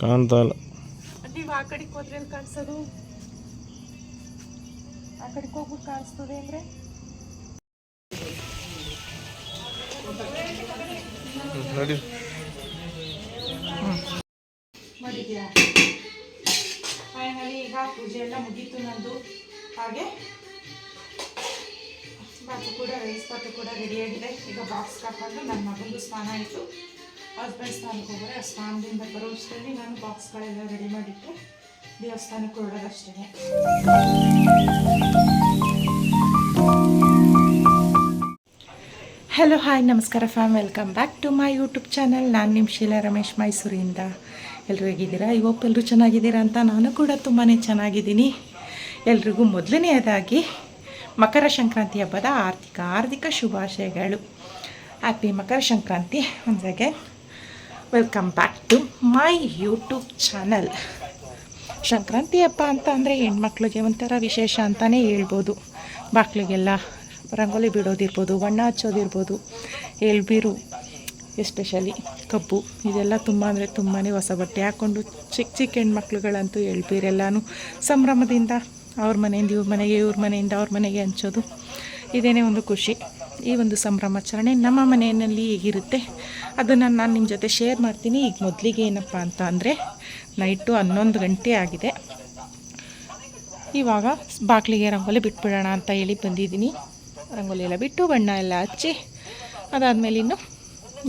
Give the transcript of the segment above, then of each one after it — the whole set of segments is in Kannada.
ಕಾಣ್ತಾ ಇಲ್ಲ. ನೀವು ಆ ಕಡೆಗೆ ಹೋದ್ರೆ ಎಲ್ಲಿ ಕಾಣಿಸೋದು? ಆ ಕಡೆಗೆ ಹೋಗ್ಬಿಟ್ಟು ಕಾಣಿಸ್ತದೆ ಅಂದರೆ? ನೋಡಿ. ಮಾಡಿದ್ಯಾ? ಫೈನಲಿ ಈಗ ಪೂಜೆ ಎಲ್ಲ ಮುಗೀತು ನಂದು. ಹಾಗೆ ಬಾತು ಕೂಡ ರೈಸ್ ಬಾತು ಕೂಡ ರೆಡಿಯಾಗಿದೆ ಈಗ ಬಾಕ್ಸ್ ಹಾಕೊಂಡು ನನ್ನ ಮಗಂದು ಸ್ನಾನ ಆಯಿತು. ಹಸ್ಬೆಂಡ್ ದೇವಸ್ಥಾನಕ್ಕೆ ಹೋಗೋರೆ ಆ ನಾನು ಬಾಕ್ಸ್ಗಳೆಲ್ಲ ರೆಡಿ ಮಾಡಿಟ್ಟು ದೇವಸ್ಥಾನಕ್ಕೆ ಹೊರಡೋದಷ್ಟೇ. ಹಲೋ ಹಾಯ್ ನಮಸ್ಕಾರ fam welcome back to my YouTube channel ನಾನು ನಿಮ್ಮ ಶೀಲಾ ರಮೇಶ್ ಮೈಸೂರಿಂದ. ಎಲ್ಲರೂ ಹೇಗಿದ್ದೀರಾ? ಇವತ್ತು ಎಲ್ಲರೂ ಚೆನ್ನಾಗಿದ್ದೀರಾ ಅಂತ ನಾನು ಕೂಡ ತುಂಬಾ ಚೆನ್ನಾಗಿದ್ದೀನಿ. ಎಲ್ರಿಗೂ ಮೊದಲನೆಯದಾಗಿ ಮಕರ ಸಂಕ್ರಾಂತಿ ಹಬ್ಬದ ಆರ್ಥಿಕ ಆರ್ಥಿಕ ಶುಭಾಶಯಗಳು. ಹ್ಯಾಪಿ ಮಕರ ಸಂಕ್ರಾಂತಿ ಅಂದಾಗೆ welcome back to my YouTube channel Sankranti ಹಬ್ಬ ಅಂತ ಅಂದರೆ ಹೆಣ್ಮಕ್ಳಿಗೆ ಒಂಥರ ವಿಶೇಷ ಅಂತಲೇ ಹೇಳ್ಬೋದು. ಬಾಕ್ಲಿಗೆಲ್ಲ ರಂಗೋಲಿ ಬಿಡೋದಿರ್ಬೋದು, ಬಣ್ಣ ಹಚ್ಚೋದಿರ್ಬೋದು, ಎಳ್ಬೀರು ಎಸ್ಪೆಷಲಿ ಕಬ್ಬು, ಇದೆಲ್ಲ ತುಂಬ ಅಂದರೆ ತುಂಬಾ ಹೊಸ ಬಟ್ಟೆ. ಹಾಕ್ಕೊಂಡು ಚಿಕ್ಕ ಚಿಕ್ಕ ಹೆಣ್ಮಕ್ಳುಗಳಂತೂ ಎಳ್ಬೀರೆಲ್ಲನೂ ಸಂಭ್ರಮದಿಂದ ಅವ್ರ ಮನೆಯಿಂದ ಇವ್ರ ಮನೆಗೆ, ಇವ್ರ ಮನೆಯಿಂದ ಅವ್ರ ಮನೆಗೆ ಹಂಚೋದು. ಇದೇನೇ ಒಂದು ಖುಷಿ. ಈ ಒಂದು ಸಂಭ್ರಮಾಚರಣೆ ನಮ್ಮ ಮನೆಯಲ್ಲಿ ಹೇಗಿರುತ್ತೆ? ಅದನ್ನು ನಾನು ನಿಮ್ಮ ಜೊತೆ ಶೇರ್ ಮಾಡ್ತೀನಿ. ಈಗ ಮೊದಲಿಗೆ ಏನಪ್ಪ ಅಂತ ಅಂದರೆ ನೈಟು ಹನ್ನೊಂದು ಗಂಟೆ ಆಗಿದೆ. ಇವಾಗ ಬಾಗಿಲಿಗೆ ರಂಗೋಲಿ ಬಿಟ್ಬಿಡೋಣ ಅಂತ ಹೇಳಿ ಬಂದಿದ್ದೀನಿ. ರಂಗೋಲಿ ಎಲ್ಲ ಬಿಟ್ಟು ಬಣ್ಣ ಎಲ್ಲ ಹಚ್ಚಿ, ಅದಾದಮೇಲೆ ಇನ್ನು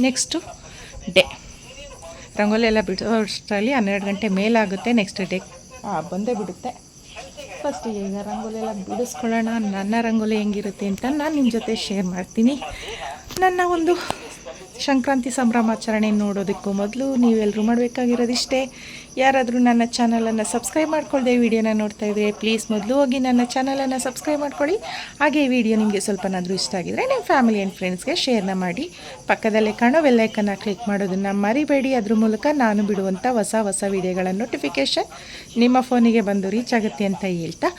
ನೆಕ್ಸ್ಟು ಡೇ ರಂಗೋಲಿ ಎಲ್ಲ ಬಿಡೋ ಅಷ್ಟರಲ್ಲಿ ಹನ್ನೆರಡು ಗಂಟೆ ಮೇಲಾಗುತ್ತೆ ನೆಕ್ಸ್ಟ್ ಡೇ ಬಂದೇ ಬಿಡುತ್ತೆ. ಫಸ್ಟ್ ಈಗ ರಂಗೋಲಿ ಎಲ್ಲ ಬಿಡಿಸ್ಕೊಳ್ಳೋಣ, ನನ್ನ ರಂಗೋಲಿ ಹೆಂಗಿರುತ್ತೆ ಅಂತ ನಾನು ನಿಮ್ಮ ಜೊತೆ ಶೇರ್ ಮಾಡ್ತೀನಿ. ನನ್ನ ಒಂದು ಸಂಕ್ರಾಂತಿ ಸಂಭ್ರಮಾಚರಣೆ ನೋಡೋದಕ್ಕೂ ಮೊದಲು ನೀವೆಲ್ಲರೂ ಮಾಡಬೇಕಾಗಿರೋದಿಷ್ಟೇ. ಯಾರಾದರೂ ನನ್ನ ಚಾನಲನ್ನು ಸಬ್ಸ್ಕ್ರೈಬ್ ಮಾಡ್ಕೊಳ್ಳದೆ ವಿಡಿಯೋನ ನೋಡ್ತಾ ಇದ್ದರೆ ಪ್ಲೀಸ್ ಮೊದಲು ಹೋಗಿ ನನ್ನ ಚಾನಲನ್ನು ಸಬ್ಸ್ಕ್ರೈಬ್ ಮಾಡ್ಕೊಳ್ಳಿ. ಹಾಗೆ ಈ ವಿಡಿಯೋ ನಿಮಗೆ ಸ್ವಲ್ಪನಾದರೂ ಇಷ್ಟ ಆಗಿದರೆ ನಿಮ್ಮ ಫ್ಯಾಮಿಲಿ ಆ್ಯಂಡ್ ಫ್ರೆಂಡ್ಸ್ಗೆ ಶೇರ್ನ ಮಾಡಿ. ಪಕ್ಕದಲ್ಲೇ ಕಾಣೋ ವೆಲ್ಲೈಕನ್ನು ಕ್ಲಿಕ್ ಮಾಡೋದನ್ನು ಮರಿಬೇಡಿ. ಅದ್ರ ಮೂಲಕ ನಾನು ಬಿಡುವಂಥ ಹೊಸ ಹೊಸ ವಿಡಿಯೋಗಳ ನೋಟಿಫಿಕೇಷನ್ ನಿಮ್ಮ ಫೋನಿಗೆ ಬಂದು ರೀಚ್ ಆಗುತ್ತೆ ಅಂತ ಹೇಳ್ತಾ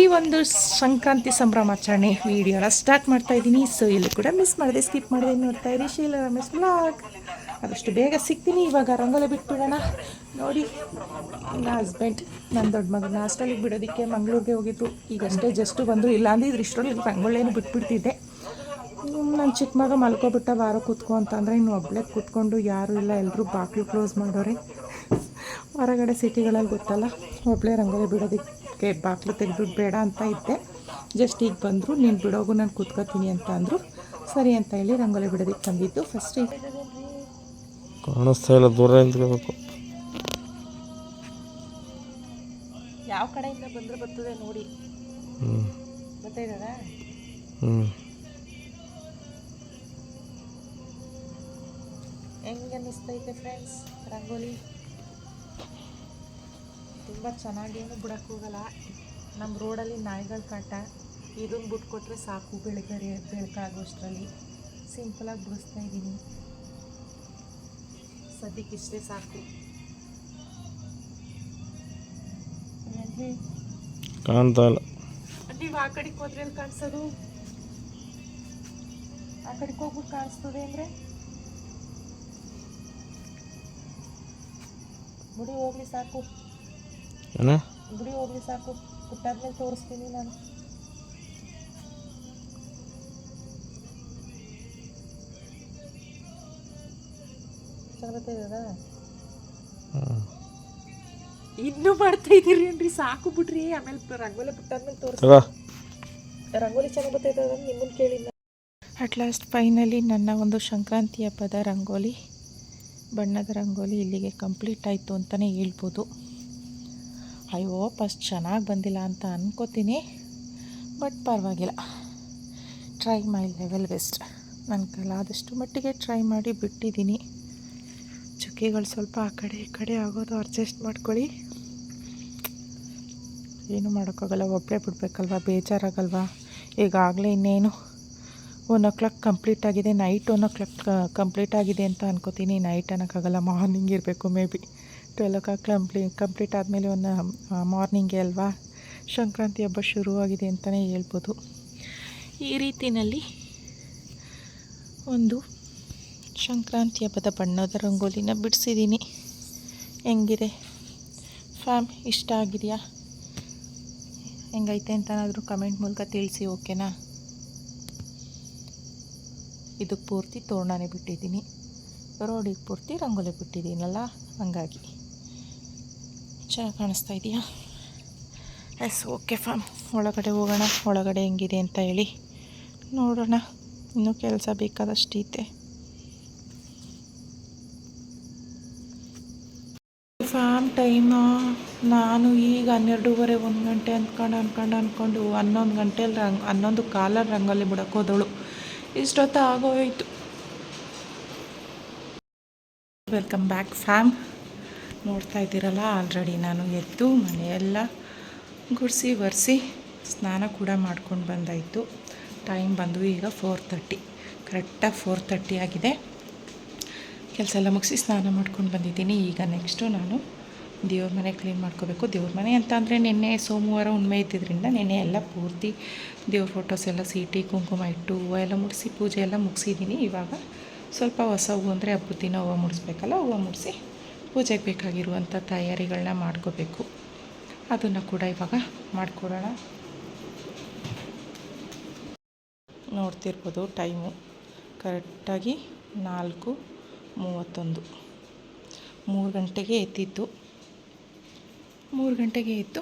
ಈ ಒಂದು ಸಂಕ್ರಾಂತಿ ಸಂಭ್ರಮಾಚರಣೆ ವಿಡಿಯೋನ ಸ್ಟಾರ್ಟ್ ಮಾಡ್ತಾ ಇದ್ದೀನಿ. ಸೊ ಇಲ್ಲಿ ಕೂಡ ಮಿಸ್ ಮಾಡಿದೆ ಸ್ಕಿಪ್ ಮಾಡಿದೆ ನೋಡ್ತಾ ಇರಿ. ಶೀಲ ರಮೇಶ್ ಬ್ಲಾಗ್ ಆದಷ್ಟು ಬೇಗ ಸಿಗ್ತೀನಿ. ಇವಾಗ ರಂಗೋಲಿ ಬಿಟ್ಬಿಡೋಣ. ನೋಡಿ, ನನ್ನ ಹಸ್ಬೆಂಡ್ ನನ್ನ ದೊಡ್ಡ ಮಗನ ಹಾಸ್ಟೆಲಿಗೆ ಬಿಡೋದಕ್ಕೆ ಮಂಗಳೂರಿಗೆ ಹೋಗಿದ್ರು ಈಗಷ್ಟೇ ಜಸ್ಟು ಬಂದರು. ಇಲ್ಲ ಅಂದಿದ್ರೆ ಇಷ್ಟರೊಳಗೆ ರಂಗೋಲಿಯನ್ನು ಬಿಟ್ಬಿಡ್ತಿದ್ದೆ. ನನ್ನ ಚಿಕ್ಕ ಮಗ ಮಲ್ಕೊಬಿಟ್ಟ ವಾರ ಕೂತ್ಕೊ ಅಂತಂದರೆ ಇನ್ನು ಒಬ್ಬಳೇ ಕೂತ್ಕೊಂಡು ಯಾರೂ ಇಲ್ಲ. ಎಲ್ಲರೂ ಬಾಗಿಲು ಕ್ಲೋಸ್ ಮಾಡೋರೆ. ಹೊರಗಡೆ ಸಿಟಿಗಳಲ್ಲಿ ಗೊತ್ತಲ್ಲ ಒಬ್ಬಳೇ ರಂಗೋಲಿ ಬಿಡೋದಕ್ಕೆ ಬಾಗಿಲು ತೆಗೆದ್ಬಿಟ್ಟು ಬೇಡ ಅಂತ ಇದ್ದೆ. ಜಸ್ಟ್ ಈಗ ಬಂದರು. ನೀನು ಬಿಡೋಗು, ನಾನು ಕೂತ್ಕೋತೀನಿ ಅಂತ ಅಂದರು ಸರಿ ಅಂತ ಹೇಳಿ ರಂಗೋಲಿ ಬಿಡೋದಕ್ಕೆ ತಂದಿದ್ದು ಫಸ್ಟ್ ಕಾಣಿಸ್ತಾ ಇಲ್ಲ ದೂರ ನಿಂತ್ಕೋಬೇಕು. ಯಾವ ಕಡೆಯಿಂದ ಬಂದ್ರೆ ಬರ್ತದೆ ನೋಡಿ. ಹ್ಞೂ ಗೊತ್ತಾಯ್ತದ? ಹ್ಞೂ ಹೆಂಗೆ ಅನ್ನಿಸ್ತೈತೆ ಫ್ರೆಂಡ್ಸ್ ರಂಗೋಲಿ? ತುಂಬಾ ಚೆನ್ನಾಗೇನು ಬಿಡಕ್ಕೆ ಹೋಗಲ್ಲ. ನಮ್ಮ ರೋಡಲ್ಲಿ ನಾಯಿಗಳ ಕಾಟ ಇದನ್ನು ಬಿಟ್ಕೊಟ್ರೆ ಸಾಕು ಬೆಳಗ್ಗೆ ಬೆಳಕಾಗೋಷ್ಟರಲ್ಲಿ ಆಗಿ ಬಿಡಿಸ್ತಾ ಇದ್ದೀನಿ ಸದ್ಯಕ್ಕೆ ಇಷ್ಟೇ ಸಾಕು ಕಾಣ್ತಾ ಇಲ್ಲ ನೀವು ಆ ಕಡೆಗೆ ಹೋದ್ರೆ ಎಲ್ಲಿ ಕಾಣಿಸೋದು ಆ ಕಡೆಗೆ ಹೋಗ್ಬಿಟ್ಟು ಕಾಣಿಸ್ತದೆ ಅಂದರೆ ಗುಡಿ ಹೋಗ್ಲಿ ಸಾಕು ಏನ ಗುಡಿ ಹೋಗ್ಲಿ ಸಾಕು ಪುಟ್ಟಾದ್ಮೇಲೆ ತೋರಿಸ್ತೀನಿ ನಾನು ಇನ್ನೂ ಮಾಡ್ತಾ ಇದೀರಿ ಏನ್ರಿ ಸಾಕು ಬಿಡ್ರಿ. ಆಮೇಲೆ ರಂಗೋಲಿ ಬಿಟ್ಟಾದ್ಮೇಲೆ ತೋರಿಸ್ ರಂಗೋಲಿ ಚೆನ್ನಾಗಿ ಬರ್ತೈತೆ ನಿಮ್ಮನ್ನು ಕೇಳಿಲ್ಲ ಅಟ್ ಲಾಸ್ಟ್ ಫೈನಲಿ ನನ್ನ ಒಂದು ಸಂಕ್ರಾಂತಿ ಹಬ್ಬದ ರಂಗೋಲಿ ಬಣ್ಣದ ರಂಗೋಲಿ ಇಲ್ಲಿಗೆ ಕಂಪ್ಲೀಟ್ ಆಯಿತು ಅಂತಲೇ ಹೇಳ್ಬೋದು. ಅಯ್ಯೋ ಫಸ್ಟ್ ಚೆನ್ನಾಗಿ ಬಂದಿಲ್ಲ ಅಂತ ಅನ್ಕೋತೀನಿ. ಬಟ್ ಪರವಾಗಿಲ್ಲ. ಟ್ರೈ ಮೈ ಲೆವೆಲ್ ಬೆಸ್ಟ್ ನನ್ನ ಕಲಾದಷ್ಟು ಮಟ್ಟಿಗೆ ಟ್ರೈ ಮಾಡಿ ಬಿಟ್ಟಿದ್ದೀನಿ. ಚುಕ್ಕಿಗಳು ಸ್ವಲ್ಪ ಆ ಕಡೆ ಈ ಕಡೆ ಆಗೋದು ಅಡ್ಜಸ್ಟ್ ಮಾಡ್ಕೊಳ್ಳಿ. ಏನು ಮಾಡೋಕ್ಕಾಗಲ್ಲ, ಒಬ್ಬಳೇ ಬಿಡಬೇಕಲ್ವ, ಬೇಜಾರಾಗಲ್ವಾ? ಈಗಾಗಲೇ ಇನ್ನೇನು ಒನ್ ಓ ಕ್ಲಾಕ್ ಕಂಪ್ಲೀಟ್ ಆಗಿದೆ night one o'clock complete ಆಗಿದೆ ಅಂತ ಅನ್ಕೋತೀನಿ. ನೈಟ್ ಅನ್ನೋಕ್ಕಾಗಲ್ಲ ಮಾರ್ನಿಂಗ್ ಇರಬೇಕು maybe twelve o'clock complete complete ಆದಮೇಲೆ ಒಂದು ಮಾರ್ನಿಂಗೇ ಅಲ್ವಾ? ಸಂಕ್ರಾಂತಿ ಹಬ್ಬ ಶುರುವಾಗಿದೆ ಅಂತಲೇ ಹೇಳ್ಬೋದು. ಈ ರೀತಿಯಲ್ಲಿ ಒಂದು ಸಂಕ್ರಾಂತಿ ಹಬ್ಬದ ಬಣ್ಣದ ರಂಗೋಲಿನ ಬಿಡಿಸಿದ್ದೀನಿ. ಹೆಂಗಿದೆ? ಫ್ಯಾಮ್, ಇಷ್ಟ ಆಗಿದೆಯಾ? ಹೆಂಗೈತೆ ಅಂತನಾದರೂ ಕಮೆಂಟ್ ಮೂಲಕ ತಿಳಿಸಿ, ಓಕೆನಾ? ಇದಕ್ಕೆ ಪೂರ್ತಿ ತೋರಣನೇ ಬಿಟ್ಟಿದ್ದೀನಿ. ರೋಡಿಗೆ ಪೂರ್ತಿ ರಂಗೋಲಿ ಬಿಟ್ಟಿದ್ದೀನಲ್ಲ, ಹಂಗಾಗಿ. ಚೆನ್ನಾಗಿ ಕಾಣಿಸ್ತಾ ಇದೆಯಾ? Yes, okay fam. ಒಳಗಡೆ ಹೋಗೋಣ. ಒಳಗಡೆ ಹೆಂಗಿದೆ ಅಂತ ಹೇಳಿ ನೋಡೋಣ. ಇನ್ನೂ ಕೆಲಸ ಬೇಕಾದಷ್ಟೈತೆ ಫ್ಯಾಮ್ ಟೈಮು, ನಾನು ಈಗ ಹನ್ನೆರಡೂವರೆ, ಒಂದು ಗಂಟೆ ಅಂದ್ಕೊಂಡು ಅಂದ್ಕೊಂಡು ಅಂದ್ಕೊಂಡು ಹನ್ನೊಂದು ಗಂಟೆಲಿ ರಂಗ್, ಹನ್ನೊಂದು ಕಾಲಲ್ಲಿ ರಂಗೋಲಿ ಬಿಡಕ್ಕೆ ಹೋದಳು ಇಷ್ಟೊತ್ತು ಆಗೋಯ್ತು. ವೆಲ್ಕಮ್ ಬ್ಯಾಕ್ ಫ್ಯಾಮ್ ನೋಡ್ತಾ ಇದ್ದೀರಲ್ಲ ಆಲ್ರೆಡಿ ನಾನು ಎದ್ದು ಮನೆಯೆಲ್ಲ ಗುಡಿಸಿ, ಒರೆಸಿ ಸ್ನಾನ ಕೂಡ ಮಾಡ್ಕೊಂಡು ಬಂದಾಯಿತು. ಟೈಮ್ ಬಂದು ಈಗ ಫೋರ್ ತರ್ಟಿ ಕರೆಕ್ಟಾಗಿ ಫೋರ್ ತರ್ಟಿ ಆಗಿದೆ. ಕೆಲಸ ಎಲ್ಲ ಮುಗಿಸಿ ಸ್ನಾನ ಮಾಡ್ಕೊಂಡು ಬಂದಿದ್ದೀನಿ. ಈಗ ನೆಕ್ಸ್ಟು ನಾನು ದೇವ್ರ ಮನೆ ಕ್ಲೀನ್ ಮಾಡ್ಕೋಬೇಕು. ದೇವ್ರ ಮನೆ ಅಂತ ಅಂದರೆ ನಿನ್ನೆ ಸೋಮವಾರ ಉಣ್ಮೆ ಇದ್ದಿದ್ದರಿಂದ ನಿನ್ನೆ ಎಲ್ಲ ಪೂರ್ತಿ ದೇವ್ರ ಫೋಟೋಸ್ ಎಲ್ಲ ಸೀಟಿ ಕುಂಕುಮ ಇಟ್ಟು ಹೂವು ಎಲ್ಲ ಮುಡಿಸಿ ಪೂಜೆ ಎಲ್ಲ ಮುಗಿಸಿದ್ದೀನಿ. ಇವಾಗ ಸ್ವಲ್ಪ ಹೊಸ ಹೂವು ಅಂದರೆ ಹಬ್ಬದ ದಿನ ಹೂವು ಮುಡಿಸ್ಬೇಕಲ್ಲ, ಹೂವು ಮುಡಿಸಿ ಪೂಜೆಗೆ ಬೇಕಾಗಿರುವಂಥ ತಯಾರಿಗಳನ್ನ ಮಾಡ್ಕೋಬೇಕು. ಅದನ್ನು ಕೂಡ ಇವಾಗ ಮಾಡಿಕೊಡೋಣ. ನೋಡ್ತಿರ್ಬೋದು ಟೈಮು ಕರೆಕ್ಟಾಗಿ ನಾಲ್ಕು ಮೂವತ್ತೊಂದು. ಮೂರು ಗಂಟೆಗೆ ಎದ್ದಿದ್ದು. ಮೂರು ಗಂಟೆಗೆ ಇತ್ತು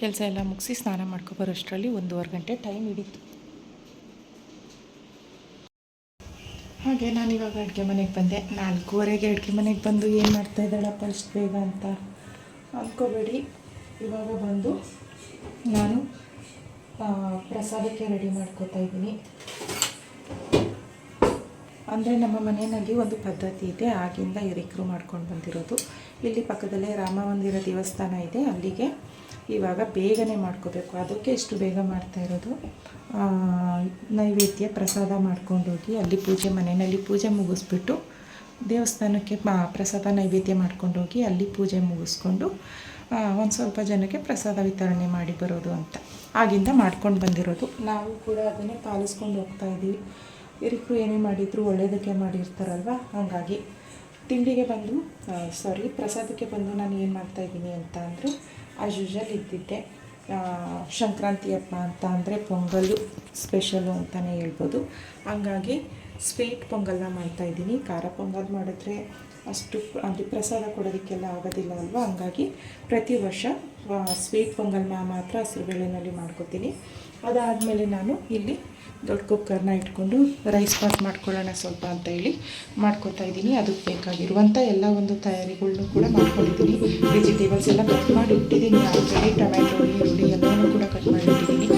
ಕೆಲಸ ಎಲ್ಲ ಮುಗಿಸಿ ಸ್ನಾನ ಮಾಡ್ಕೊ ಬರೋಷ್ಟರಲ್ಲಿ ಒಂದೂವರೆ ಗಂಟೆ ಟೈಮ್ ಹಿಡಿತು. ಹಾಗೆ ನಾನು ಇವಾಗ ಅಡುಗೆ ಮನೆಗೆ ಬಂದೆ. ನಾಲ್ಕೂವರೆಗೆ ಅಡುಗೆ ಮನೆಗೆ ಬಂದು ಏನು ಮಾಡ್ತಾ ಇದ್ದಾಳಪ್ಪ ಇಷ್ಟು ಬೇಗ ಅಂತ ಅಂದ್ಕೋಬೇಡಿ ಇವಾಗ ಬಂದು ನಾನು ಪ್ರಸಾದಕ್ಕೆ ರೆಡಿ ಮಾಡ್ಕೋತಾ ಇದ್ದೀನಿ. ಅಂದರೆ ನಮ್ಮ ಮನೆಯಲ್ಲಿ ಒಂದು ಪದ್ಧತಿ ಇದೆ. ಆಗಿಂದ ಹಿರಿಕರು ಮಾಡ್ಕೊಂಡು ಬಂದಿರೋದು. ಇಲ್ಲಿ ಪಕ್ಕದಲ್ಲೇ ರಾಮ ಮಂದಿರ ದೇವಸ್ಥಾನ ಇದೆ. ಅಲ್ಲಿಗೆ ಇವಾಗ ಬೇಗನೆ ಮಾಡ್ಕೋಬೇಕು. ಅದಕ್ಕೆ ಎಷ್ಟು ಬೇಗ ಮಾಡ್ತಾ ಇರೋದು. ನೈವೇದ್ಯ ಪ್ರಸಾದ ಮಾಡ್ಕೊಂಡೋಗಿ ಅಲ್ಲಿ ಪೂಜೆ ಮನೆಯಲ್ಲಿ ಪೂಜೆ ಮುಗಿಸ್ಬಿಟ್ಟು ದೇವಸ್ಥಾನಕ್ಕೆ ಪ್ರಸಾದ ನೈವೇದ್ಯ ಮಾಡ್ಕೊಂಡೋಗಿ ಅಲ್ಲಿ ಪೂಜೆ ಮುಗಿಸ್ಕೊಂಡು ಒಂದು ಸ್ವಲ್ಪ ಜನಕ್ಕೆ ಪ್ರಸಾದ ವಿತರಣೆ ಮಾಡಿ ಬರೋದು ಅಂತ. ಆಗಿಂದ ಮಾಡ್ಕೊಂಡು ಬಂದಿರೋದು. ನಾವು ಕೂಡ ಅದನ್ನೇ ಪಾಲಿಸ್ಕೊಂಡು ಹೋಗ್ತಾ ಇದ್ದೀವಿ. ಹಿರಿಕರು ಏನೇ ಮಾಡಿದ್ರು ಒಳ್ಳೆಯದಕ್ಕೆ ಮಾಡಿರ್ತಾರಲ್ವ? ಹಾಗಾಗಿ ತಿಂಡಿಗೆ ಬಂದು ಸಾರಿ ಪ್ರಸಾದಕ್ಕೆ ಬಂದು ನಾನು ಏನು ಮಾಡ್ತಾಯಿದ್ದೀನಿ ಅಂತ ಅಂದರೆ ಆಸ್ ಯೂಶಲ್ ಇದ್ದಿದ್ದೆ. ಸಂಕ್ರಾಂತಿ ಹಬ್ಬ ಅಂತ ಅಂದರೆ ಪೊಂಗಲ್ಲು ಸ್ಪೆಷಲು ಅಂತಲೇ ಹೇಳ್ಬೋದು. ಹಂಗಾಗಿ ಸ್ವೀಟ್ ಪೊಂಗಲ್ನ ಮಾಡ್ತಾಯಿದ್ದೀನಿ ಖಾರ ಪೊಂಗಲ್ ಮಾಡಿದ್ರೆ ಅಷ್ಟು ಅಂದರೆ ಪ್ರಸಾದ ಕೊಡೋದಕ್ಕೆಲ್ಲ ಆಗೋದಿಲ್ಲ ಅಲ್ವಾ? ಹಂಗಾಗಿ ಪ್ರತಿ ವರ್ಷ ಸ್ವೀಟ್ ಪೊಂಗಲ್ನ ಮಾತ್ರ ಹಸಿರುಬೇಳೆನಲ್ಲಿ ಮಾಡ್ಕೋತೀನಿ. ಅದಾದಮೇಲೆ ನಾನು ಇಲ್ಲಿ ದೊಡ್ಡ ಕುಕ್ಕರ್ನ ಇಟ್ಕೊಂಡು ರೈಸ್ ಬಾತ್ ಮಾಡ್ಕೊಳ್ಳೋಣ ಸ್ವಲ್ಪ ಅಂತ ಹೇಳಿ ಮಾಡ್ಕೊತಾ ಇದ್ದೀನಿ. ಅದಕ್ಕೆ ಬೇಕಾಗಿರುವಂಥ ಎಲ್ಲ ಒಂದು ತಯಾರಿಗಳನ್ನೂ ಕೂಡ ಮಾಡ್ಕೊಂಡಿದ್ದೀನಿ. ವೆಜಿಟೇಬಲ್ಸ್ ಎಲ್ಲ ಕಟ್ ಮಾಡಿ ಇಟ್ಟಿದ್ದೀನಿ. ಆಲ್ರೆಡಿ ಟೊಮ್ಯಾಟೊ, ಈರುಳ್ಳಿ ಎಲ್ಲನೂ ಕೂಡ ಕಟ್ ಮಾಡಿ ಇಟ್ಟಿದ್ದೀನಿ.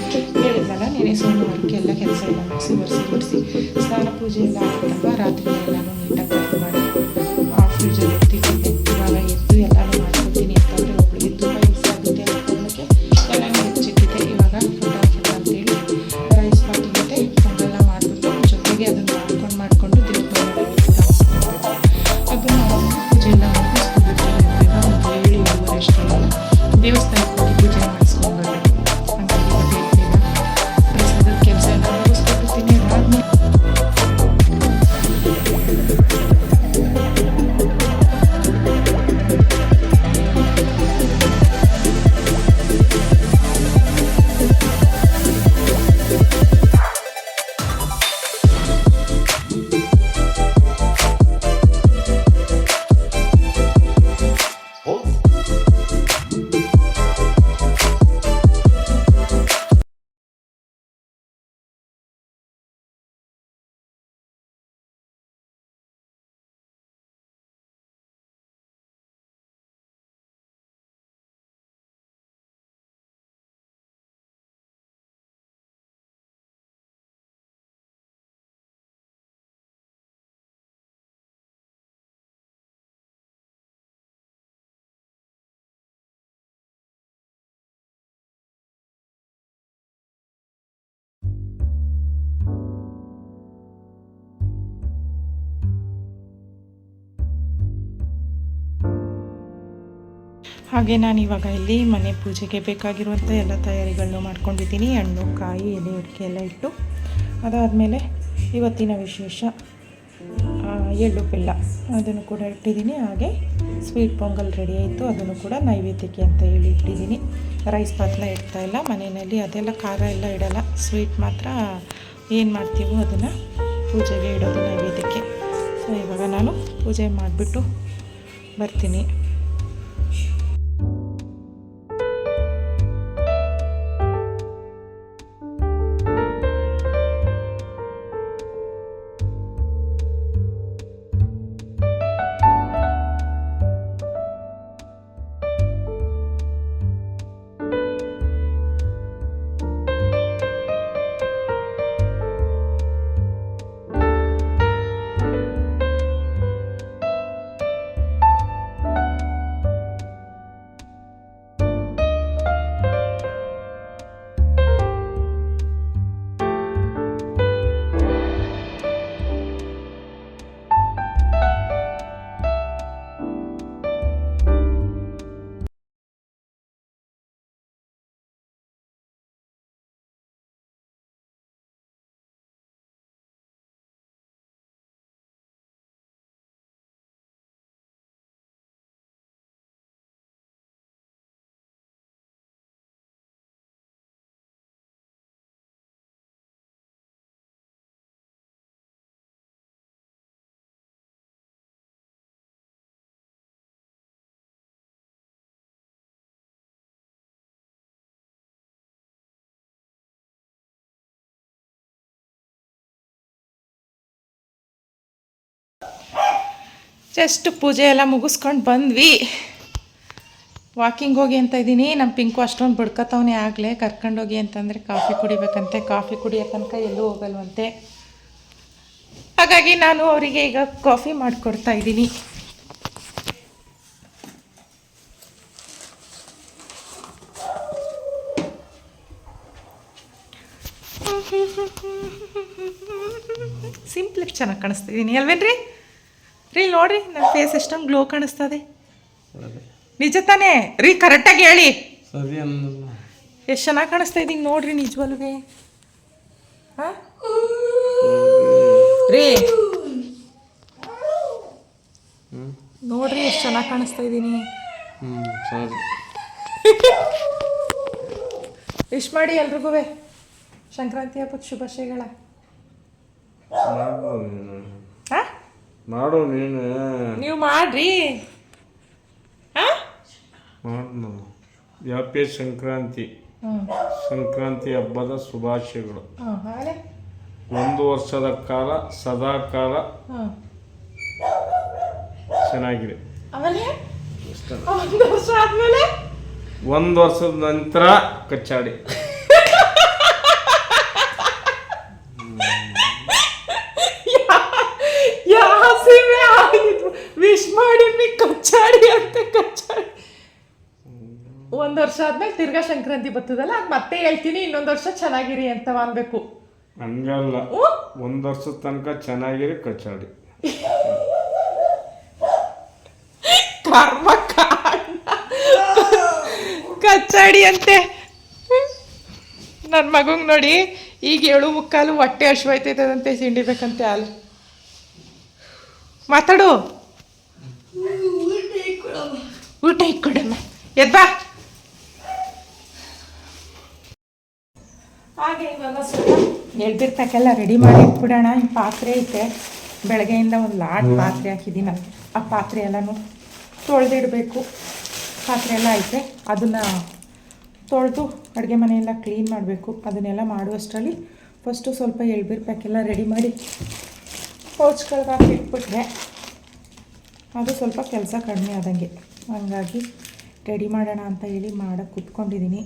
ಹೇಳಿದ್ನಲ್ಲ, ನೆನೆ ಸೋಮವಾರಕ್ಕೆ ಎಲ್ಲ ಕೆಲಸ ಎಲ್ಲ ಮುಗಿಸಿ, ಒರೆಸಿ ಕೊಡಿಸಿ ಸ್ನಾನ ಪೂಜೆ ಎಲ್ಲ ಆಗುತ್ತಲ್ವ ರಾತ್ರಿ ಎಲ್ಲನೂ ನೀಟಾಗಿ ಮಾಡಿ, ಆ ಎತ್ತಿಟ್ಟಿದ್ದೆ ಇವಾಗ ಹಾಗೆ ನಾನು ಇವಾಗ ಇಲ್ಲಿ ಮನೆ ಪೂಜೆಗೆ ಬೇಕಾಗಿರುವಂಥ ಎಲ್ಲ ತಯಾರಿಗಳನ್ನೂ ಮಾಡ್ಕೊಂಡಿದ್ದೀನಿ. ಹಣ್ಣು, ಕಾಯಿ, ಎಲೆ, ಅಡಿಕೆ ಎಲ್ಲ ಇಟ್ಟು ಅದಾದಮೇಲೆ ಇವತ್ತಿನ ವಿಶೇಷ ಎಳ್ಳು ಬೆಲ್ಲ. ಅದನ್ನು ಕೂಡ ಇಟ್ಟಿದ್ದೀನಿ. ಹಾಗೆ ಸ್ವೀಟ್ ಪೊಂಗಲ್ ರೆಡಿ ಆಯಿತು. ಅದನ್ನು ಕೂಡ ನೈವೇದ್ಯಕ್ಕೆ ಅಂತ ಹೇಳಿ ಇಟ್ಟಿದ್ದೀನಿ. ರೈಸ್ ಪಾತ್ರ ಇಡ್ತಾ ಇಲ್ಲ. ಮನೆಯಲ್ಲಿ ಅದೆಲ್ಲ ಖಾರ ಎಲ್ಲ ಇಡಲ್ಲ. ಸ್ವೀಟ್ ಮಾತ್ರ ಏನು ಮಾಡ್ತೀವೋ ಅದನ್ನು ಪೂಜೆಗೆ ಇಡೋದು ನೈವೇದ್ಯಕ್ಕೆ. ಸೊ ಇವಾಗ ನಾನು ಪೂಜೆ ಮಾಡಿಬಿಟ್ಟು ಬರ್ತೀನಿ. ಜಸ್ಟ್ ಪೂಜೆ ಎಲ್ಲ ಮುಗಿಸ್ಕೊಂಡು ಬಂದ್ವಿ. ವಾಕಿಂಗ್ ಹೋಗಿ ಅಂತ ಇದ್ದೀನಿ. ನಮ್ಮ ಪಿಂಕು ಅಷ್ಟೊಂದು ಬಡ್ಕತ್ತವನೇ ಆಗಲೇ. ಕರ್ಕೊಂಡೋಗಿ ಅಂತಂದರೆ ಕಾಫಿ ಕುಡಿಬೇಕಂತೆ. ಕಾಫಿ ಕುಡಿಯೋ ತನಕ ಎಲ್ಲೂ ಹೋಗಲ್ವಂತೆ. ಹಾಗಾಗಿ ನಾನು ಅವರಿಗೆ ಈಗ ಕಾಫಿ ಮಾಡಿಕೊಡ್ತಾ ಇದ್ದೀನಿ. ಸಿಂಪ್ಲಿಕ್ ಚೆನ್ನಾಗಿ ಕಾಣಿಸ್ತಿದ್ದೀನಿ ಅಲ್ವೇನ್ರಿ? ರೀ ನೋಡ್ರಿ ನನ್ನ ಫೇಸ್ ಎಷ್ಟೊಂದು ಗ್ಲೋ ಕಾಣಿಸ್ತದೆ. ನಿಜ ತಾನೇ? ರೀ ಕರೆಕ್ಟಾಗಿ ಹೇಳಿ. ಸರಿ ಎಷ್ಟು ಚೆನ್ನಾಗಿ ಕಾಣಿಸ್ತಾ ಇದ್ದೀನಿ ನೋಡ್ರಿ ನಿಜವಲ್ವೇ. ಹಾಂ? ರೀ. ನೋಡ್ರಿ ಎಷ್ಟು ಚೆನ್ನಾಗಿ ಕಾಣಿಸ್ತಾ ಇದ್ದೀನಿ ವಿಶ್ ಮಾಡಿ ಎಲ್ರಿಗೂ ಸಂಕ್ರಾಂತಿ ಹಬ್ಬದ ಶುಭಾಶಯಗಳ. ಮಾಡು ನೀನು. ನೀವು ಮಾಡ್ರಿ. ಮಾಡು. ಸಂಕ್ರಾಂತಿ. ಸಂಕ್ರಾಂತಿ ಹಬ್ಬದ ಶುಭಾಶಯಗಳು. ಒಂದು ವರ್ಷದ ಕಾಲ ಸದಾ ಕಾಲ ಚೆನ್ನಾಗಿದೆ. ಒಂದು ವರ್ಷದ ನಂತರ ಕಚ್ಚಾಡಿ ಯಾವ ಸೀಮೆ ಆಗಿದ್ವು ವಿಶ್ ಮಾಡಿ ಕಚ್ಚಾಡಿ ಅಂತ ಕಚ್ಚಾಡಿ ಒಂದ್ ವರ್ಷ ಆದ್ಮೇಲೆ ತಿರ್ಗಾ ಸಂಕ್ರಾಂತಿ ಬರ್ತದಲ್ಲ ಅದ್ ಮತ್ತೆ ಹೇಳ್ತೀನಿ ಇನ್ನೊಂದು ವರ್ಷ ಚೆನ್ನಾಗಿರಿ ಅಂತ ಅನ್ಬೇಕು. ಹಂಗಲ್ಲ. ಒಂದ್ ವರ್ಷದ ತನಕ ಚೆನ್ನಾಗಿರಿ ಕಚಾಡಿ ಕರ್ಮ. ಕಚ್ಚಾಡಿ ಅಂತೆ. ನನ್ನ ಮಗಂಗ್ ನೋಡಿ ಈಗ ಏಳು ಮುಕ್ಕಾಲು ಹೊಟ್ಟೆ ಹಶ್ವಾಯ್ತೈತದಂತೆ ಸಿಂಡಿಬೇಕಂತೆ ಹಾಲು. ಮಾತಾಡು. ಊಟ ಇಟ್ಕೊಡಮ್ಮ. ಎದ್ಬಾ. ಹಾಗೆ ಇವಾಗ ಸ್ವಲ್ಪ ಎಳ್ದಿರ್ತಕ್ಕೆಲ್ಲ ರೆಡಿ ಮಾಡಿ ಇಟ್ಬಿಡೋಣ. ಈ ಪಾತ್ರೆ ಐತೆ. ಬೆಳಗ್ಗೆಯಿಂದ ಒಂದು ಲಾಡ್ ಪಾತ್ರೆ ಹಾಕಿದ್ದೀನಿ ಆ ಪಾತ್ರೆ ಎಲ್ಲನೂ ತೊಳೆದಿಡಬೇಕು. ಪಾತ್ರೆ ಎಲ್ಲ ಐತೆ. ಅದನ್ನು ತೊಳೆದು ಅಡುಗೆ ಮನೆಯೆಲ್ಲ ಕ್ಲೀನ್ ಮಾಡಬೇಕು. ಅದನ್ನೆಲ್ಲ ಮಾಡುವಷ್ಟರಲ್ಲಿ ಫಸ್ಟು ಸ್ವಲ್ಪ ಎಳ್ಬೀರ್ ಪ್ಯಾಕೆಲ್ಲ ರೆಡಿ ಮಾಡಿ ಪೌಚ್ಗಳಿಗೆ ಹಾಕಿ ಇಟ್ಬಿಟ್ರೆ ಅದು ಸ್ವಲ್ಪ ಕೆಲಸ ಕಡಿಮೆ ಆದಂಗೆ. ಹಂಗಾಗಿ ರೆಡಿ ಮಾಡೋಣ ಅಂತ ಹೇಳಿ ಮಾಡೋಕ್ಕೆ ಕೂತ್ಕೊಂಡಿದ್ದೀನಿ.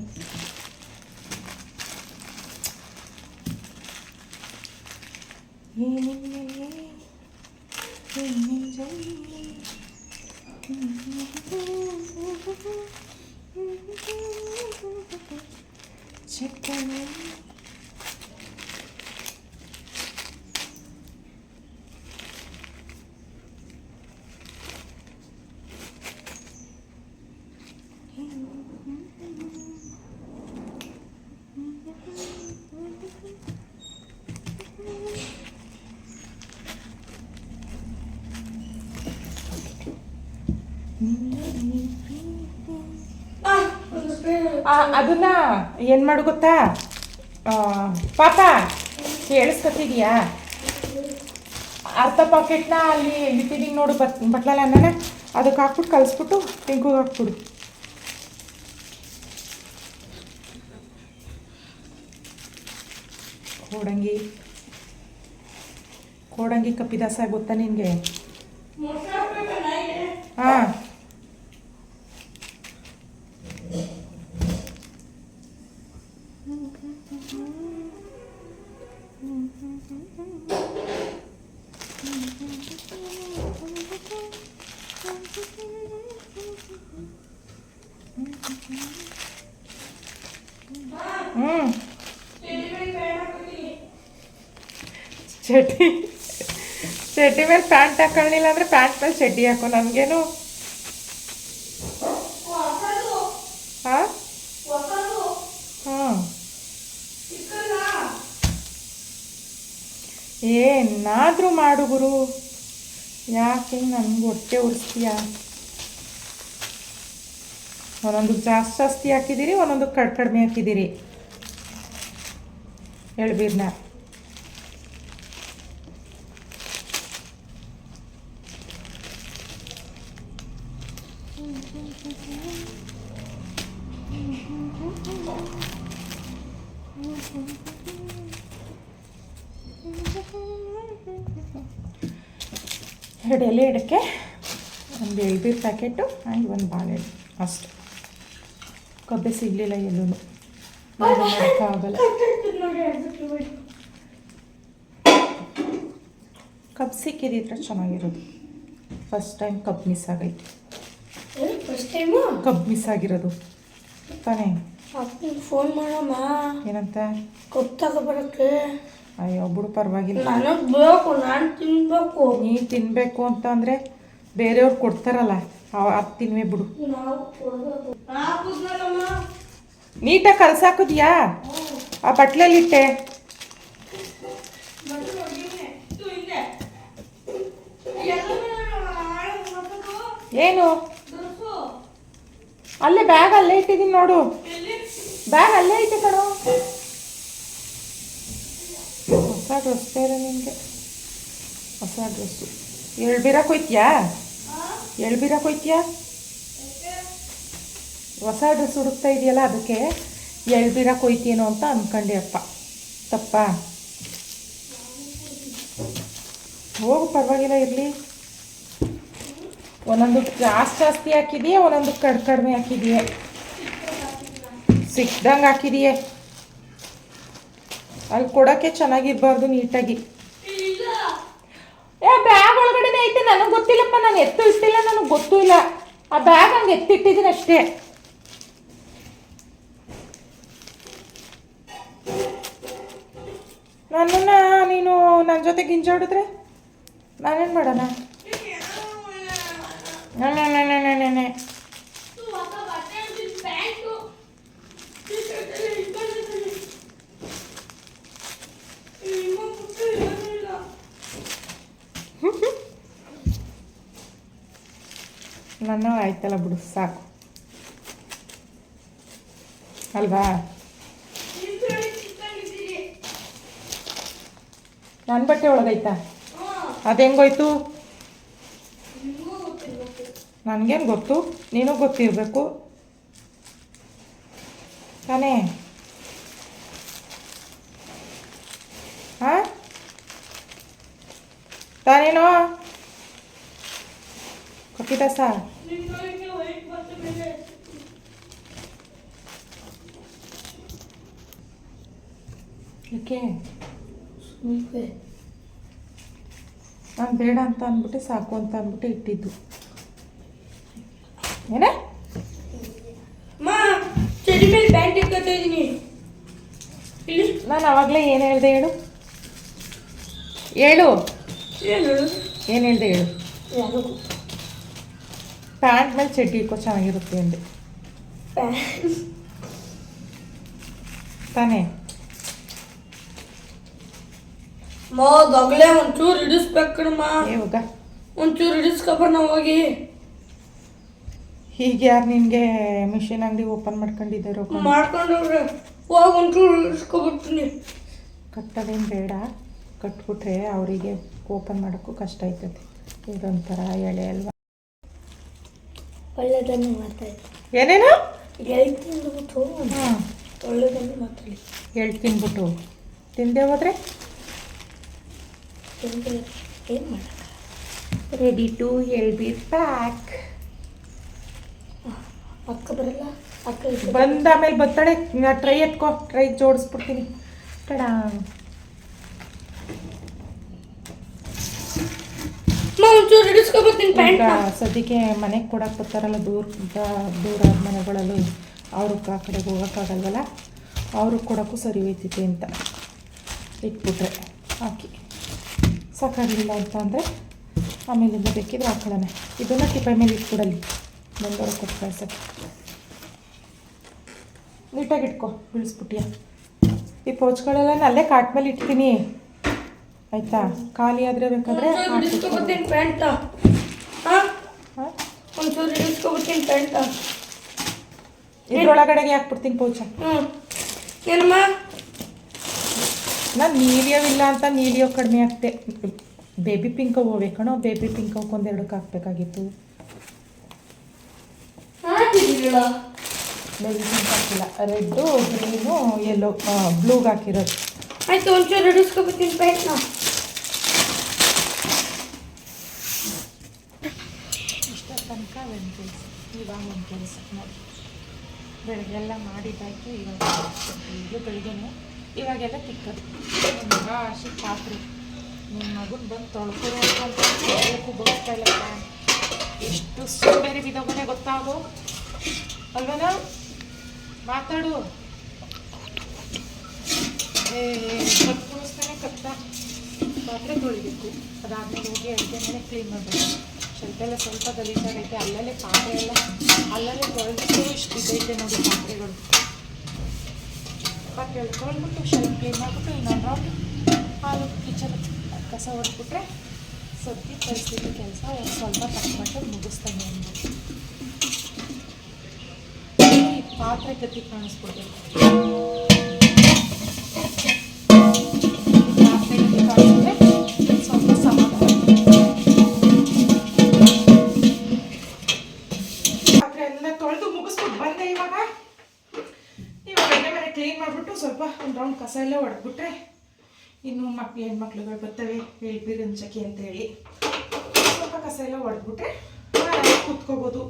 ಚಿಕ್ಕನೆ ಆ, ಏನು ಮಾಡು ಗೊತ್ತಾ? ಪಾಪ ಕೇಳಿಸ್ಕೊತಿದ್ಯಾ? ಅರ್ಧ ಪಾಕೆಟ್ನ ಅಲ್ಲಿ ಇಟ್ಟಿದ್ದೀನಿ ನೋಡು ಬತ್ ಬಟ್ಲಲ್ಲ ಅನ್ನ ಅದಕ್ಕೆ ಹಾಕ್ಬಿಟ್ಟು ಕಲಿಸ್ಬಿಟ್ಟು ಟಿಂಕುಗೆ ಹಾಕ್ಬಿಡು. ಕೋಡಂಗಿ. ಕೋಡಂಗಿ ಕಪ್ಪಿದಾಸ ಗೊತ್ತಾ ನಿನಗೆ? ಹಾಂ ಹ್ಞೂ ಚಡ್ಡಿ ಚಡ್ಡಿ ಮೇಲೆ ಪ್ಯಾಂಟ್ ಹಾಕೊಳ್ಳಿಲ್ಲ ಅಂದರೆ ಪ್ಯಾಂಟ್ ಮೇಲೆ ಚಡ್ಡಿ ಹಾಕೋ ನನಗೇನು ಹಾಂ ಹಾಂ ಏನಾದರೂ ಮಾಡು ಗುರು. ಯಾಕೆ ನನಗೆ ಹೊಟ್ಟೆ ಉರಿಸ್ತೀಯ? ಒಂದೊಂದು ಜಾಸ್ತಿ ಜಾಸ್ತಿ ಹಾಕಿದ್ದೀರಿ, ಒಂದೊಂದು ಕಡ್ ಕಡಿಮೆ ಹಾಕಿದ್ದೀರಿ. ಎಳ್ಬೀರ್ನ ಎರಡು ಎಲೆ ಇಡಕ್ಕೆ ಒಂದು ಎಳ್ಬೀರ್ ಪ್ಯಾಕೆಟು ಆ್ಯಂಡ್ ಒಂದು ಬಾಳೆಹಣ್ಣು. ಅಷ್ಟು. ಕಬ್ಬೆ ಸಿಗಲಿಲ್ಲ ಎಲ್ಲೂ ಮಾಡೋಕ್ಕಾಗಲ್ಲ ಕಬ್ ಸಿಕ್ಕಿದ್ರೆ ಚೆನ್ನಾಗಿರೋದು. ಫಸ್ಟ್ ಟೈಮ್ ಕಬ್ ಮಿಸ್ ಆಗೈತೆ. ಫಸ್ಟ್ ಟೈಮು ಕಬ್ಬು ಮಿಸ್ ಆಗಿರೋದು. ತಾನೇ? ಫೋನ್ ಮಾಡೋಮ್ಮ. ಏನಂತ? ಕಬ್ ಬರಕ್ಕೆ ಅಯ್ಯೋ ಬಿಡು ಪರವಾಗಿಲ್ಲ. ನನಗೆ ಬೇಕು ನಾನು ತಿನ್ಬೇಕು. ನೀ ತಿನ್ಬೇಕು ಅಂತ ಅಂದರೆ ಬೇರೆಯವ್ರು ಕೊಡ್ತಾರಲ್ಲ ಅದು ತಿನ್ವೆ ಬಿಡು. ನೀಟಾಗಿ ಕಲಸಾಕಿದ್ಯಾ ಆ ಬಟ್ಲಲ್ಲಿಟ್ಟೆ. ಏನು. ಅಲ್ಲೇ ಬ್ಯಾಗ್ ಅಲ್ಲೇ ಇಟ್ಟಿದ್ದೀನಿ ನೋಡು. ಬ್ಯಾಗ್ ಅಲ್ಲೇ ಐತೆ ಕಣೋ. ಹೊಸ ಡ್ರೆಸ್ ನಿಮಗೆ ಹೊಸ ಡ್ರೆಸ್ಸು ಎಳ್ಬಿರಕ್ಕೆ ಹೋಯ್ತೀಯಾ? ಎಳ್ಬಿರಕ್ಕೆ ಹೋಯ್ತೀಯಾ? ಹೊಸ ಡ್ರೆಸ್ ಹುಡುಕ್ತಾ ಇದೆಯಲ್ಲ ಅದಕ್ಕೆ ಎಳ್ಬಿರಕ್ಕೆ ಹೋಯ್ತೀನೋ ಅಂತ ಅಂದ್ಕೊಂಡೆ ಅಪ್ಪ ತಪ್ಪ. ಹೋಗು, ಪರವಾಗಿಲ್ಲ, ಇರಲಿ. ಒಂದೊಂದು ಜಾಸ್ತಿ ಜಾಸ್ತಿ ಹಾಕಿದೆಯಾ, ಒಂದೊಂದು ಕಡ್ ಕಡಿಮೆ ಹಾಕಿದೆಯಾ. ಸಿಕ್ದಂಗೆ ಹಾಕಿದೆಯೇ. ಅಲ್ಲಿ ಕೊಡೋಕ್ಕೆ ಚೆನ್ನಾಗಿರ್ಬಾರ್ದು ನೀಟಾಗಿ. ಏ ಬ್ಯಾಗ್ ಒಳಗಡೆನೇ ಐತೆ, ನನಗೆ ಗೊತ್ತಿಲ್ಲಪ್ಪ, ನಾನು ಎತ್ತು ಇಟ್ಟಿಲ್ಲ ನನಗೆ ಗೊತ್ತೂ ಇಲ್ಲ. ಆ ಬ್ಯಾಗ್ ಹಂಗೆ ಎತ್ತಿಟ್ಟಿದ್ದೀನಿ ಅಷ್ಟೇ. ನನ್ನನ್ನು ನೀನು ನನ್ನ ಜೊತೆ ಗಿಂಜಾಡಿದ್ರೆ ನಾನೇನು ಮಾಡೋಣ ನೆನೆ ಇದು ಹೊಸ ಬಟ್ಟೆ ಅಂತಿದ್ ಪ್ಯಾಂಟು. ಟಿ-ಶರ್ಟ್ ಎಲ್ಲ ಇಟ್ಕೊಂಡಿದ್ದೀನಿ. ನಿಮ್ಮ ಪುಟ್ಟ ಏನಿಲ್ಲ. ನನ್ನ ಆಯ್ತಲ್ಲ ಬಿಡು, ಸಾಕು. ಅಲ್ವಾ. ನನ್ನ ಬಟ್ಟೆ ಒಳಗೈತಾ? ಅದ ಹೆಂಗೋಯ್ತು? ನನಗೇನು ಗೊತ್ತು? ನೀನು ಗೊತ್ತಿರಬೇಕು. ತಾನೇ? ಹಾಂ ತಾನೇನೋ? ಸುಮ್ನೆ. ನಾನು ಬೇಡ ಅಂತ ಅಂದ್ಬಿಟ್ಟು ಸಾಕು ಅಂತ ಅಂದ್ಬಿಟ್ಟು ಇಟ್ಟಿದ್ದು. ಏನೇ? ನಾನು ಅವಾಗಲೇ ಏನು ಹೇಳ್ದೆ ಹೇಳು? ಹೇಳು. ಏನು? ಏನು ಹೇಳ್ದೆ ಹೇಳು? ಯಾರು ಪ್ಯಾಂಟ್ ಮೇಲೆ ಚಡ್ಡಿ ಇಕ್ಕೋ ಚೆನ್ನಾಗಿರುತ್ತೆ ಅಂದೆ. ತಾನೇ? ಮಗಲೇ ಒಂಚೂರು ಹಿಡಿಸ್ಬೇಕು ಕಣಮ್ಮ. ಇವಾಗ ಒಂಚೂರು ಒಂಚೂರು ನಾವು ಹೋಗಿ. ಹೀಗೆ ಯಾರು ನಿನಗೆ ಮಿಷಿನ್ ಅಂಗಡಿ ಓಪನ್ ಮಾಡ್ಕೊಂಡಿದ್ದಾರೋ ಮಾಡ್ಕೊಂಡವ್ರೆ. ಹೋಗಿ ಒಂಚೂರು ಹಿಡಿಸ್ಕೊಬರ್ತೀನಿ ಕಟ್ಟೋದೇನು ಬೇಡ. ಕಟ್ಬಿಟ್ರೆ ಅವರಿಗೆ ಓಪನ್ ಮಾಡೋಕ್ಕೂ ಕಷ್ಟ ಆಯ್ತದೆ. ಇದೊಂಥರ ಎಳೆ ಅಲ್ವಾ. ಒಳ್ಳೆದನ್ನು ಮಾತಾಡಿ ಏನೇನು? ಹೇಳ್ತೀನಿ ಅಂದ್ಬಿಟ್ಟು ಹಾಂ ಒಳ್ಳೆಯದನ್ನು ಮಾತಾಡಿ ಎಳ್ ತಿನ್ಬಿಟ್ಟು ತಿಂದೆ ಹೋದ್ರೆ? ಏನು ಮಾಡೋಕ್ಕ ready to L B pack ಅಕ್ಕ ಬರಲ್ಲ? ಅಕ್ಕ ಬಂದ ಆಮೇಲೆ ಬತ್ತಾಳೆ ನಾ ಟ್ರೈ ಎತ್ಕೊ. ಟ್ರೈ ಜೋಡಿಸ್ಬಿಡ್ತೀನಿ. ಕಡ ನಾ ಒಂಚೂರು ಪ್ಯಾಂಟ್ ಸದ್ಯಕ್ಕೆ ಮನೆಗೆ ಕೊಡಕ್ಕೆ ಬರ್ತಾರಲ್ಲ ದೂರ ದೂರ ಮನೆಗಳಲ್ಲೂ ಅವರು ಆ ಕಡೆಗೆ ಹೋಗೋಕ್ಕಾಗಲ್ವಲ್ಲ ಅವ್ರಿಗೆ ಕೊಡೋಕ್ಕೂ ಸರಿ ಹೋಯ್ತೈತೆ ಅಂತ ಇಟ್ಬಿಟ್ರೆ ಹಾಕಿ. ಸಾಕಾಗಲಿಲ್ಲ ಅಂತ ಅಂದರೆ ಆಮೇಲಿಂದ ಬೇಕಿದ್ರೆ ಹಾಕೊಳ್ಳೋಣ. ಇದನ್ನು ಟಿಪ್ಪೈ ಮೇಲೆ ಇಟ್ಬಿಡಲ್ಲಿ ಬಂದವ್ರಿಗೆ ಕೊಟ್ಟು ಕಳ್ಸಕ್ಕೆ ನೀಟಾಗಿ ಇಟ್ಕೊ ಬೀಳಿಸ್ಬಿಟ್ಟಿಯ. ಈ ಪೋಚ್ಗಳೆಲ್ಲ ನಾನು ಅಲ್ಲೇ ಕಾಟ್ ಮೇಲೆ ಇಡ್ತೀನಿ ಆಯಿತಾ? ಖಾಲಿ ಆದರೆ ಬೇಕಾದರೆ ಒಂಚೂರು ಇಳಿಸ್ಕೊಬರ್ತೀನಿ ಪ್ಯಾಂಟ ಒಂಚೂರು ಇಳಿಸ್ಕೊಬರ್ತೀನಿ ಪ್ಯಾಂಟ ಇದ್ರೊಳಗಡೆಗೆ ಹಾಕ್ಬಿಡ್ತೀನಿ ಪೌಚ. ಹ್ಞೂ ಏನಮ್ಮ? ನಾನು ನೀಲಿಯೋವಿಲ್ಲ ಅಂತ ನೀಲಿಯೋ ಕಡಿಮೆ ಆಗ್ತೆ. ಬೇಬಿ ಪಿಂಕ್ ಹೋಗ್ಬೇಕಣೋ ಬೇಬಿ ಪಿಂಕ್ ಒಂದೆರಡಕ್ಕೆ ಹಾಕ್ಬೇಕಾಗಿತ್ತು. ಬೇಬಿ ಪಿಂಕ್ ಹಾಕಿಲ್ಲ. ರೆಡ್ಡು ಗ್ರೀನು ಎಲ್ಲೋ ಬ್ಲೂಗೆ ಹಾಕಿರೋದು. ಆಯ್ತು ಒಂಚೂರು ಇಳಿಸ್ಕೊಬರ್ತೀನಿ ಪ್ಯಾಂಟ್ನ ಇಷ್ಟ ತನಕ ಒಂದು ಕೆಲಸ ಇವಾಗ ಒಂದು ಕೆಲಸ ನೋಡಿ ಬೆಳಗ್ಗೆಲ್ಲ ಮಾಡಿದ್ದಾಯ್ತು ಇವಾಗ ಈಗಲೂ ಬೆಳಿಗ್ಗೆನೆ ಇವಾಗೆಲ್ಲ ತಿಕ್ಕದು. ನಿಮ್ಮ ಮಗ ರಾಶಿ ಪಾತ್ರೆ. ನಿಮ್ಮ ಮಗನ ಬಂದು ತೊಳ್ಕೊಡು ಅಂತ ಬರ್ತಾ ಇಲ್ಲ ಎಷ್ಟು ಸೋಂಬೇರಿ ಬಿದ್ದೋಗನೆ ಗೊತ್ತಾಗೋ ಅಲ್ವನ? ಮಾತಾಡು. ಕುಣಿಸ್ತಾನೆ ಕತ್ತ ಪಾತ್ರೆ ತೊಳಿಬೇಕು. ಅದಾದ್ಮೇಲೆ ಹೋಗಿ ಅಡುಗೆ ಮನೆ ಕ್ಲೀನ್ ಮಾಡಬೇಕು. ಸ್ವಲ್ಪ ಎಲ್ಲ ಸ್ವಲ್ಪ ಗಲೀಜಾಗೈತೆ. ಅಲ್ಲಲ್ಲೇ ಪಾತ್ರೆ ಎಲ್ಲ ಅಲ್ಲಲ್ಲೇ ತೊಳೆದು ಇಷ್ಟು ಬಿದ್ದೈತೆ ನೋಡಿ ಪಾತ್ರೆಗಳು ತೊಳೆದ್ಬಿಟ್ಟು ಶೆಲ್ಫ್ ಕ್ಲೀನ್ ಮಾಡಿಬಿಟ್ಟು ಇನ್ನೊಂದು ರೌಂಡ್ ಹಾಲು ಕಿಚನ್ ಕಸ ಹೊಡೆದ್ಬಿಟ್ರೆ ಸದ್ಯ ಪರಿಸ್ಥಿತಿ ಕೆಲಸ ಒಂದು ಸ್ವಲ್ಪ ತಕ್ಕೊಂಡು ಮುಗಿಸ್ತಾನೆ ಅಂದ್ಬಿಟ್ಟು ಪಾತ್ರೆ ಗತಿ ಕಾಣಿಸ್ಬಿಡ್ಬೇಕು ಮಕ್ಳು ಹೆಣ್ಮಕ್ಳುಗಳು ಬರ್ತವೆ ಹೇಳ್ಬೀರಿ ಹಂಚಕ್ಕೆ ಅಂತೇಳಿ. ಸ್ವಲ್ಪ ಕಸ ಎಲ್ಲ ಹೊಡೆದ್ಬಿಟ್ರೆ ಕೂತ್ಕೋಬೋದು.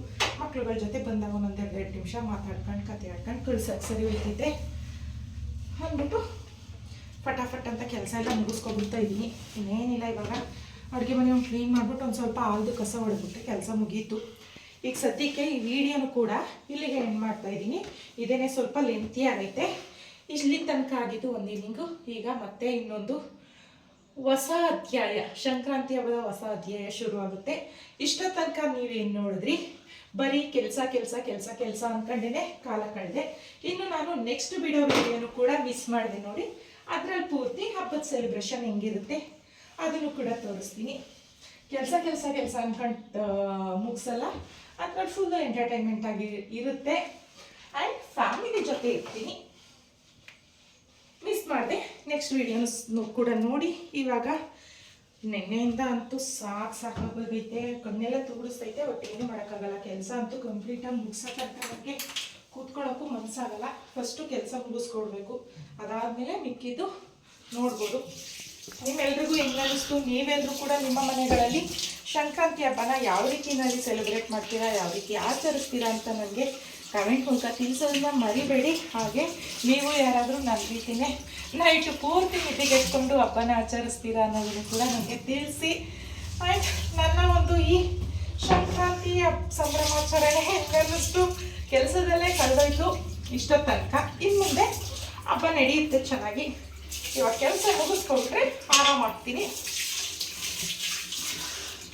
ಮಕ್ಳುಗಳ ಜೊತೆ ಬಂದಾಗ ಒಂದೊಂದು ಎರಡು ನಿಮಿಷ ಮಾತಾಡ್ಕೊಂಡು, ಕತೆ ಆಡ್ಕೊಂಡು ಕಳ್ಸಕ್ಕೆ ಸರಿ ಹೋಯ್ತೈತೆ. ಅಂದ್ಬಿಟ್ಟು ಫಟಾಫಟ್ ಅಂತ ಕೆಲಸ ಎಲ್ಲ ಮುಗಿಸ್ಕೊಬಿಡ್ತಾ ಇದ್ದೀನಿ. ಇನ್ನೇನಿಲ್ಲ ಇವಾಗ. ಅಡುಗೆ ಮನೆ ಒಂದು ಕ್ಲೀನ್ ಮಾಡಿಬಿಟ್ಟು ಒಂದು ಸ್ವಲ್ಪ ಆಲ್ದು ಕಸ ಹೊಡೆದ್ಬಿಟ್ರೆ ಕೆಲಸ ಮುಗೀತು. ಈಗ ಸದ್ಯಕ್ಕೆ ಈ ವಿಡಿಯೋನು ಕೂಡ ಇಲ್ಲಿಗೆ ಎಂಡ್ ಮಾಡ್ತಾ ಇದ್ದೀನಿ. ಇದೇನೆ ಸ್ವಲ್ಪ ಲೆಂತಿ ಆಗೈತೆ. ಇಲ್ಲಿ ತನಕ ಆಗಿದ್ದು ಒಂದು ಇನ್ನಿಂಗು ಈಗ ಮತ್ತೆ ಇನ್ನೊಂದು ಹೊಸ ಅಧ್ಯಾಯ ಸಂಕ್ರಾಂತಿ ಹಬ್ಬದ ಹೊಸ ಅಧ್ಯಾಯ ಶುರುವಾಗುತ್ತೆ. ಇಷ್ಟ ತನಕ ನೀವೇನು ನೋಡಿದ್ರಿ? ಬರೀ ಕೆಲಸ ಕೆಲಸ ಕೆಲಸ ಕೆಲಸ ಅಂದ್ಕೊಂಡೇನೆ ಕಾಲ ಕಳೆದೆ. ಇನ್ನು ನಾನು ನೆಕ್ಸ್ಟ್ ಬಿಡೋ ವಿಡಿಯೋನು ಕೂಡ ಮಿಸ್ ಮಾಡಿದೆ ನೋಡಿ. ಅದರಲ್ಲಿ ಪೂರ್ತಿ ಹಬ್ಬದ ಸೆಲೆಬ್ರೇಷನ್ ಹೆಂಗಿರುತ್ತೆ ಅದನ್ನು ಕೂಡ ತೋರಿಸ್ತೀನಿ. ಕೆಲಸ ಕೆಲಸ ಕೆಲಸ ಅಂದ್ಕೊಂಡು ಮುಗಿಸಲ್ಲ? ಅದರಲ್ಲಿ ಫುಲ್ ಎಂಟರ್ಟೈನ್ಮೆಂಟ್ ಆಗಿ ಇರುತ್ತೆ. ಆ್ಯಂಡ್ ಫ್ಯಾಮಿಲಿ ಜೊತೆ ಇರ್ತೀನಿ. ನೆಕ್ಸ್ಟ್ ವಿಡಿಯೋನು ಕೂಡ ನೋಡಿ. ಇವಾಗ ನಿನ್ನೆಯಿಂದ ಅಂತೂ ಸಾಕು ಸಾಕಾಗೋಗೈತೆ ಕಣ್ಣೆಲ್ಲ ತೂಡಿಸ್ತೈತೆ ಒಟ್ಟು ಏನು ಮಾಡೋಕ್ಕಾಗಲ್ಲ. ಕೆಲಸ ಅಂತೂ ಕಂಪ್ಲೀಟಾಗಿ ಮುಗಿಸೋಕ್ಕೆ ಕೂತ್ಕೊಳ್ಳೋಕ್ಕೂ ಮನಸ್ಸಾಗಲ್ಲ ಫಸ್ಟು ಕೆಲಸ ಮುಗಿಸ್ಕೊಡ್ಬೇಕು. ಅದಾದಮೇಲೆ ಮಿಕ್ಕಿದ್ದು ನೋಡ್ಬೋದು. ನಿಮ್ಮೆಲ್ರಿಗೂ ಹೆಂಗೆ ಅನ್ನಿಸ್ತು ನೀವೆಲ್ಲರೂ ಕೂಡ ನಿಮ್ಮ ಮನೆಗಳಲ್ಲಿ ಸಂಕ್ರಾಂತಿ ಹಬ್ಬನ ಯಾವ ರೀತಿಯಲ್ಲಿ ಸೆಲೆಬ್ರೇಟ್ ಮಾಡ್ತೀರಾ? ಯಾವ ರೀತಿ ಆಚರಿಸ್ತೀರಾ ಅಂತ ನನಗೆ ಕಮೆಂಟ್ ಮೂಲಕ ತಿಳಿಸೋದನ್ನ ಮರಿಬೇಡಿ. ಹಾಗೆ ನೀವು ಯಾರಾದರೂ ನನ್ನ ರೀತಿಯೇ ನೈಟು ಪೂರ್ತಿ ನಿದ್ದೆಗೆಟ್ಕೊಂಡು ಹಬ್ಬನ ಆಚರಿಸ್ತೀರಾ ಅನ್ನೋದನ್ನು ಕೂಡ ನನಗೆ ತಿಳಿಸಿ. ಆ್ಯಂಡ್ ನನ್ನ ಒಂದು ಈ ಸಂಕ್ರಾಂತಿ ಸಂಭ್ರಮಾಚರಣೆ ಹೆಂಗನ್ನಿಸ್ತು ಕೆಲಸದಲ್ಲೇ ಕಳೆದೋಯ್ತು. ಇಷ್ಟ ತನಕ. ಇನ್ನು ಮುಂದೆ ಹಬ್ಬ ನಡೆಯುತ್ತೆ ಚೆನ್ನಾಗಿ. ಇವಾಗ ಕೆಲಸ ಮುಗಿಸ್ಕೊಂಡ್ರೆ ಆರಾಮಾಗ್ತೀನಿ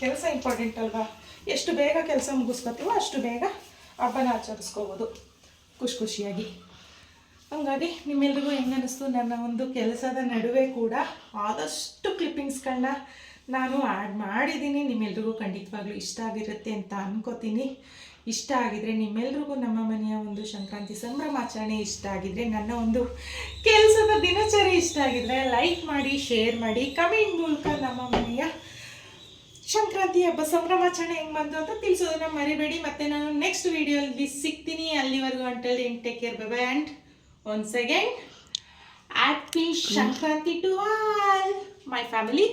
ಕೆಲಸ ಇಂಪಾರ್ಟೆಂಟ್ ಅಲ್ವಾ? ಎಷ್ಟು ಬೇಗ ಕೆಲಸ ಮುಗಿಸ್ಕೊತೀವೋ ಅಷ್ಟು ಬೇಗ ಹಬ್ಬನ ಆಚರಿಸ್ಕೋಬೋದು. ಖುಷಿ ಖುಷಿಯಾಗಿ. ಹಂಗಾಗಿ ನಿಮ್ಮೆಲ್ರಿಗೂ ಹೆಂಗೆ ಅನ್ನಿಸ್ತು ನನ್ನ ಒಂದು ಕೆಲಸದ ನಡುವೆ ಕೂಡ ಆದಷ್ಟು ಕ್ಲಿಪ್ಪಿಂಗ್ಸ್ಗಳನ್ನ ನಾನು ಆ್ಯಡ್ ಮಾಡಿದ್ದೀನಿ. ನಿಮ್ಮೆಲ್ರಿಗೂ ಖಂಡಿತವಾಗ್ಲೂ ಇಷ್ಟ ಆಗಿರುತ್ತೆ ಅಂತ ಅನ್ಕೋತೀನಿ. ಇಷ್ಟ ಆಗಿದ್ರೆ ನಿಮ್ಮೆಲ್ರಿಗೂ ನಮ್ಮ ಮನೆಯ ಒಂದು ಸಂಕ್ರಾಂತಿ ಸಂಭ್ರಮಾಚರಣೆ ಇಷ್ಟ ಆಗಿದ್ರೆ, ನನ್ನ ಒಂದು ಕೆಲಸದ ದಿನಚರಿ ಇಷ್ಟ ಆಗಿದ್ರೆ, ಲೈಕ್ ಮಾಡಿ, ಶೇರ್ ಮಾಡಿ, ಕಮೆಂಟ್ ಮೂಲಕ ನಮ್ಮ ಮನೆಯ ಸಂಕ್ರಾಂತಿ ಹಬ್ಬ ಸಂಭ್ರಮಾಚರಣೆ ಹೆಂಗೆ ಬಂತು ಅಂತ ತಿಳಿಸೋದನ್ನ ಮರಿಬೇಡಿ. ಮತ್ತೆ ನಾನು ನೆಕ್ಸ್ಟ್ ವಿಡಿಯೋಲಿ ಸಿಗ್ತೀನಿ. ಅಲ್ಲಿವರೆಗೂ until in take care bye and once again happy Sankranti to all my family